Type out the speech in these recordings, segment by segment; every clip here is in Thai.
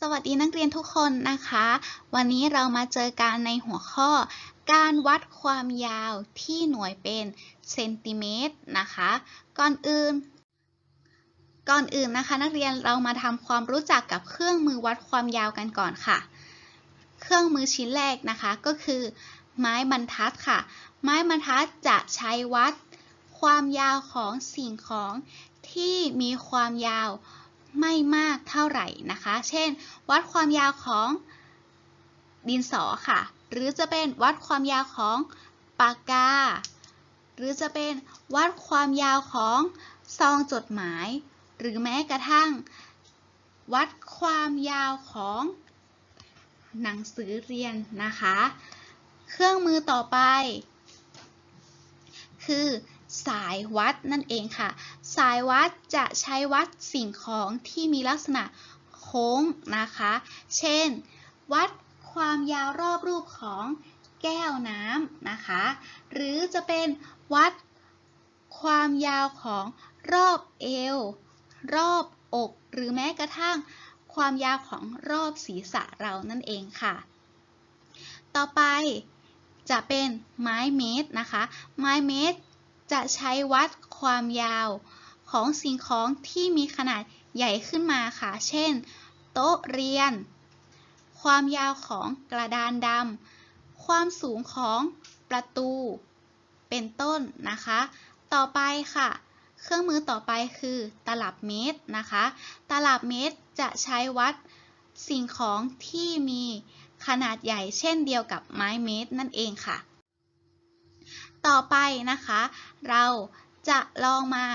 สวัสดีนักเรียนทุกคนนะคะ วันนี้เรามาเจอกันในหัวข้อ การวัดความยาวที่หน่วยเป็นเซนติเมตรนะคะ ก่อนอื่น ก่อนอื่นนะคะ นักเรียนเรามาทำความรู้จักกับเครื่องมือวัดความยาวกันก่อนค่ะ เครื่องมือชิ้นแรกนะคะก็คือ ไม้บรรทัดค่ะ ไม้บรรทัดจะใช้วัด ความยาวของสิ่งของที่มีความยาว ไม่มากเท่าไหร่นะคะ เช่น วัดความยาวของดินสอค่ะ หรือจะเป็นวัดความยาวของปากกา หรือจะเป็นวัดความยาวของซองจดหมาย หรือแม้กระทั่ง วัดความยาวของหนังสือเรียนนะคะ เครื่องมือต่อไป คือ สายวัดนั่นเองค่ะ สายวัดจะใช้วัดสิ่งของที่มีลักษณะโค้งนะคะ เช่น วัดความยาวรอบรูปของแก้วน้ำนะคะ หรือจะเป็นวัดความยาวของรอบเอว รอบอก หรือแม้กระทั่งความยาวของรอบศีรษะเรานั่นเองค่ะ ต่อไปจะเป็นไม้เมตรนะคะ ไม้เมตร จะใช้วัดความยาวของสิ่งของที่มีขนาดใหญ่ขึ้นมาค่ะ เช่น โต๊ะเรียน ความยาวของกระดานดำ ความสูงของประตู เป็นต้นนะคะ ต่อไปค่ะ เครื่องมือต่อไปคือตลับเมตรนะคะ ตลับเมตรจะใช้วัดสิ่งของที่มีขนาดใหญ่เช่นเดียวกับไม้เมตรนั่นเองค่ะ ต่อไปนะคะ เราจะลองมา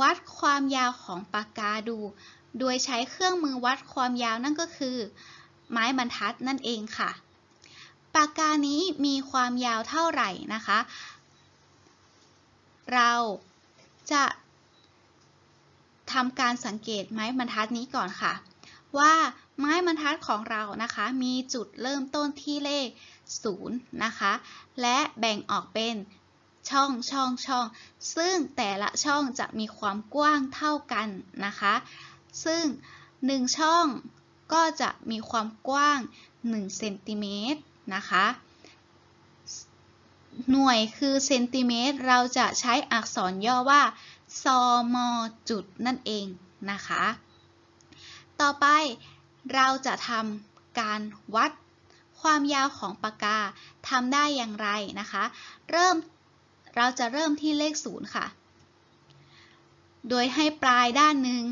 วัดความยาวของปากกาดู โดยใช้เครื่องมือวัดความยาวนั่นก็คือ ไม้บรรทัดนั่นเองค่ะ ปากกานี้มีความยาวเท่าไหร่นะคะ เราจะทำการสังเกตไม้บรรทัดนี้ก่อนค่ะ ว่าไม้บรรทัดของเรานะคะ มีจุดเริ่มต้นที่เลข0นะคะ และแบ่งออกเป็น ช่องช่องช่อง ซึ่งแต่ละช่องจะมีความกว้างเท่ากันนะคะ ซึ่ง 1 ช่องก็จะมีความกว้าง1เซนติเมตรนะคะ หน่วยคือเซนติเมตร เราจะใช้อักษรย่อว่าซมจุดนั่นเองนะคะ ต่อไปเราจะทำการวัดความยาวของปากกาทำได้อย่างไรนะคะ เริ่ม เราจะเริ่มที่เลขศูนย์ค่ะ โดยให้ปลายด้านหนึ่ง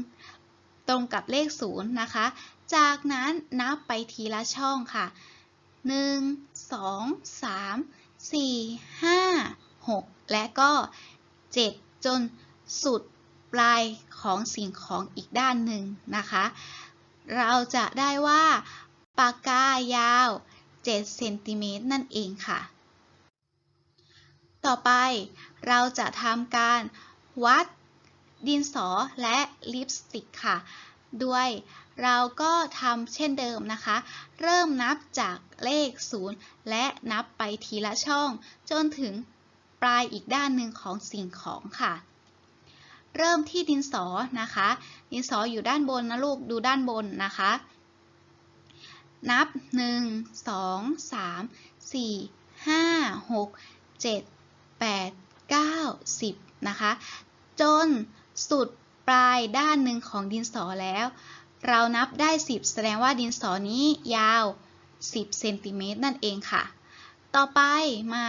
ตรงกับเลขศูนย์นะคะ จากนั้นนับไปทีละช่องค่ะ 1 2 3 4 5 6 และก็ 7 จนสุดปลายของสิ่งของอีกด้านหนึ่งนะคะ เราจะได้ว่าปากกายาว 7 เซนติเมตรนั่นเองค่ะ ต่อไปเราจะทำการวัดดินสอและลิปสติกค่ะ ด้วยเราก็ทำเช่นเดิมนะคะ เริ่มนับจากเลข 0 และนับไปทีละช่อง จนถึงปลายอีกด้านหนึ่งของสิ่งของค่ะ เริ่มที่ดินสอนะคะ ดินสออยู่ด้านบนนะลูกดูด้านบนนะคะ นับ 1 2 3 4 5 6 7 8 9 10นะคะ จนสุดปลายด้านหนึ่งของดินสอแล้ว เรานับได้ 10 แสดงว่าดินสอนี้ยาว 10เซนติเมตรนั่นเองค่ะ ต่อไปมา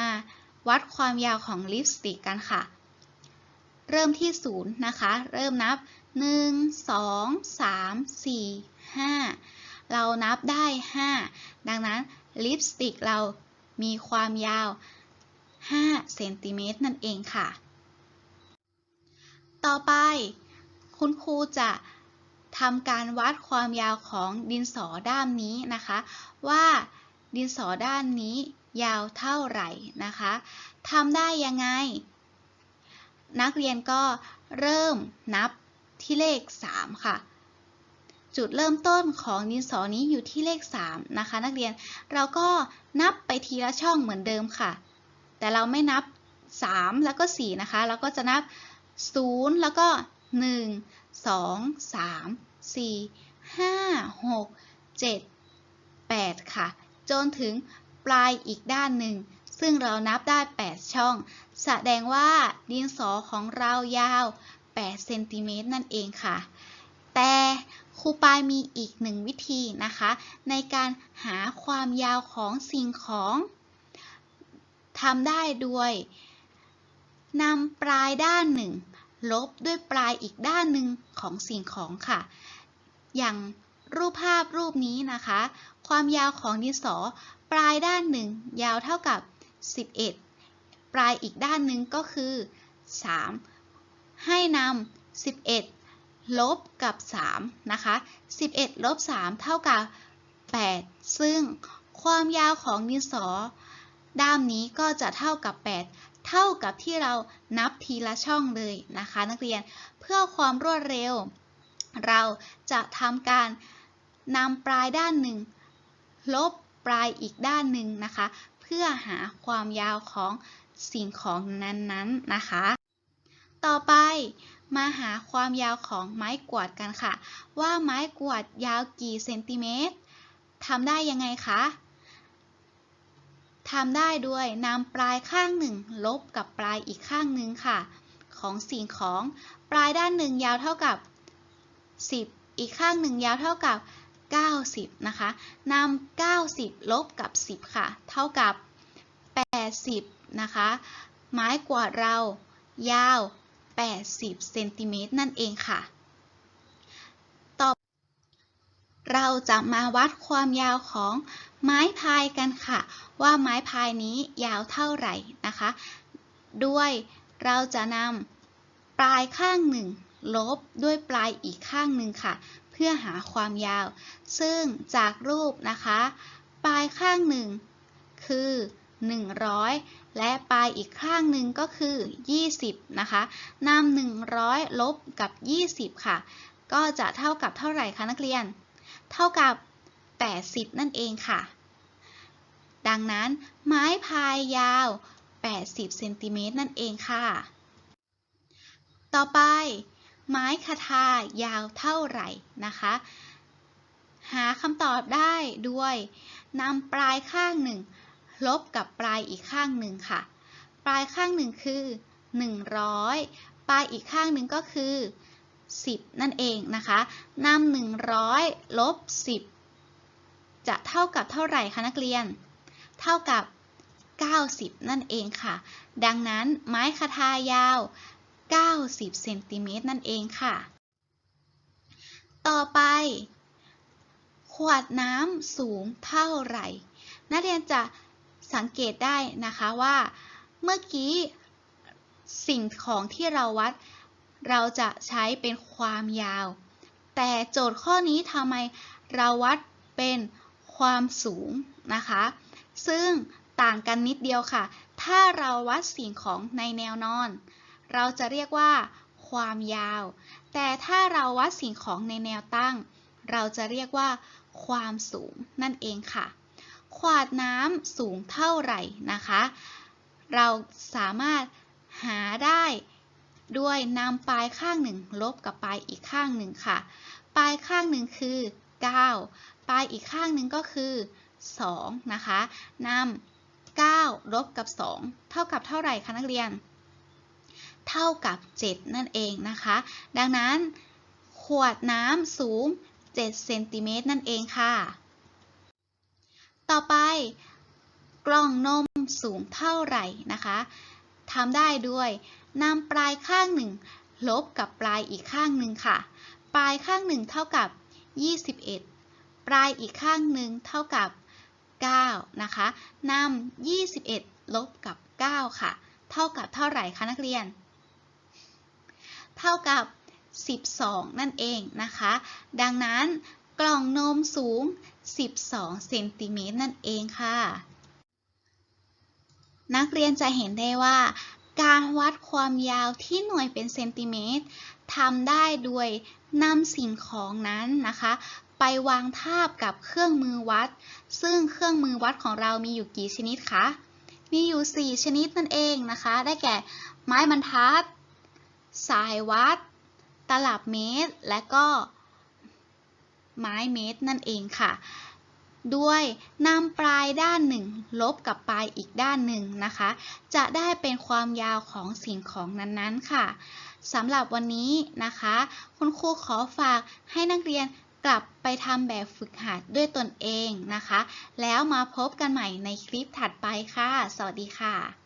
วัดความยาวของลิปสติกกันค่ะ เริ่มที่ 0 นะคะ เริ่มนับ 1 2 3 4 5 เรานับได้ 5 ดังนั้นลิปสติกเรามีความยาว 5เซนติเมตรนั่นเองค่ะ ต่อไป คุณครูจะทำการวัดความยาวของดินสอด้านนี้นะคะ ว่าดินสอด้านนี้ยาวเท่าไหร่นะคะทำได้ยังไง นักเรียนก็เริ่มนับที่เลข 3 ค่ะจุดเริ่มต้นของดินสอนี้อยู่ที่เลข 3 นะคะ นักเรียน เราก็นับไปทีละช่องเหมือนเดิมค่ะ แต่เราไม่นับ 3 แล้วก็ 4 นะคะ เราก็จะนับ 0 แล้วก็ 1 2 3 4 5 6 7 8 ค่ะ จนถึงปลายอีกด้านหนึ่ง ซึ่งเรานับได้ 8 ช่อง แสดงว่าดินสอของเรายาว 8 เซนติเมตรนั่นเองค่ะ แต่ครูปายมีอีกหนึ่งวิธีนะคะ ในการหาความยาวของสิ่งของำได้ด้วยนำปลายด้านหนึ่ง ลบด้วยปลายอีกด้านหนึ่งของสิ่งของค่ะ อย่างรูปภาพรูปนี้นะคะ ความยาวของดินสอ ปลายด้านหนึ่งยาวเท่ากับ 11 ปลายอีกด้านหนึ่งก็คือ 3 ให้นำ11 ลบกับ 3 นะคะ 11 ลบ 3 เท่ากับ 8 ซึ่งความยาวของดินสอ ด้ามนี้ก็จะเท่ากับ 8 เท่ากับที่เรานับทีละช่องเลยนะคะ นักเรียนเพื่อความรวดเร็ว เราจะทำการนำปลายด้านหนึ่ง ลบปลายอีกด้านหนึ่งนะคะ เพื่อหาความยาวของสิ่งของนั้นๆนนนะคะ ต่อไปมาหาความยาวของไม้กวาดกันค่ะ ว่าไม้กวาดยาวกี่เซนติเมตรทำได้ยังไงคะ ทำได้ด้วยนำปลายข้างหนึ่งลบกับปลายอีกข้างหนึ่งค่ะ ของสิ่งของปลายด้านหนึ่งยาวเท่ากับ 10 อีกข้างหนึ่งยาวเท่ากับ 90 นะคะนำ90 ลบกับ 10 ค่ะ เท่ากับ 80 นะคะ ไม้กวาดเรายาว 80 เซนติเมตรนั่นเองค่ะ ต่อ เราจะมาวัดความยาวของไม้พายกันค่ะ ว่าไม้พายนี้ยาวเท่าไหร่นะคะ ด้วยเราจะนำปลายข้างหนึ่งลบด้วยปลายอีกข้างหนึ่งค่ะ เพื่อหาความยาว ซึ่งจากรูปนะคะ ปลายข้างหนึ่งคือ 100 และปลายอีกข้างหนึ่งก็คือ 20 นะคะนำ100 ลบกับ 20 ค่ะ ก็จะเท่ากับเท่าไหร่คะนักเรียน เท่ากับ 80 นั่นเองค่ะ ดังนั้นไม้พายยาว 80 เซนติเมตรนั่นเองค่ะ ต่อไป ไม้คทายาวเท่าไหร่นะคะ หาคำตอบได้ด้วยนำปลายข้างหนึ่งลบกับปลายอีกข้างหนึ่งค่ะ ปลายข้างหนึ่งคือ 100 ปลายอีกข้างหนึ่งก็คือ 10 นั่นเองนะคะนำ100ลบ10 จะเท่ากับเท่าไหร่คะนักเรียน เท่ากับ 90 นั่นเองค่ะ ดังนั้นไม้คทายาว 90เซนติเมตรนั่นเองค่ะ ต่อไป ขวดน้ำสูงเท่าไหร่ นักเรียนจะสังเกตได้นะคะว่า เมื่อกี้สิ่งของที่เราวัด เราจะใช้เป็นความยาว แต่โจทย์ข้อนี้ทำไมเราวัดเป็นความสูงนะคะ ซึ่งต่างกันนิดเดียวค่ะ ถ้าเราวัดสิ่งของในแนวนอน เราจะเรียกว่า ความยาว แต่ถ้าเราวัดสิ่งของในแนวตั้ง เราจะเรียกว่า ความสูงนั่นเองค่ะ ขวดน้ำสูงเท่าไหร่นะคะ เราสามารถหาได้ ด้วยนำปลายข้างหนึ่งลบกับปลายอีกข้างหนึ่งค่ะ ปลายข้างหนึ่งคือ 9 ปลายอีกข้างหนึ่งก็คือ 2 นะคะนำ9ลบกับ 2 เท่ากับเท่าไหร่คะนักเรียน เท่ากับ 7 นั่นเองนะคะ ดังนั้น ขวดน้ำสูง 7 เซนติเมตรนั่นเองค่ะ ต่อไปกล่องนมสูงเท่าไหร่นะคะ ทำได้ด้วยนำปลายข้างหนึ่งลบกับปลายอีกข้างหนึ่งค่ะ ปลายข้างหนึ่งเท่ากับ 21 ปลายอีกข้างหนึ่งเท่ากับ 9 นะคะนำ21 ลบกับ 9 ค่ะ เท่ากับเท่าไหร่คะนักเรียน เท่ากับ 12 นั่นเองนะคะ ดังนั้นกล่องนมสูง 12 เซนติเมตรนั่นเองค่ะ นักเรียนจะเห็นได้ว่า การวัดความยาวที่หน่วยเป็นเซนติเมตรทำได้ด้วยนำสิ่งของนั้นนะคะ ไปวางทาบกับเครื่องมือวัด ซึ่งเครื่องมือวัดของเรามีอยู่กี่ชนิดคะ มีอยู่ 4 ชนิดนั่นเองนะคะ ได้แก่ ไม้บรรทัด สายวัด ตลับเมตร และก็ไม้เมตรนั่นเองค่ะ ด้วยนำปลายด้านหนึ่งลบกับปลายอีกด้านหนึ่งนะคะ จะได้เป็นความยาวของสิ่งของนั้นๆค่ะสำหรับวันนี้นะคะ คุณครูขอฝากให้นักเรียนกลับไปทำแบบฝึกหัดด้วยตนเองนะคะ แล้วมาพบกันใหม่ในคลิปถัดไปค่ะ สวัสดีค่ะ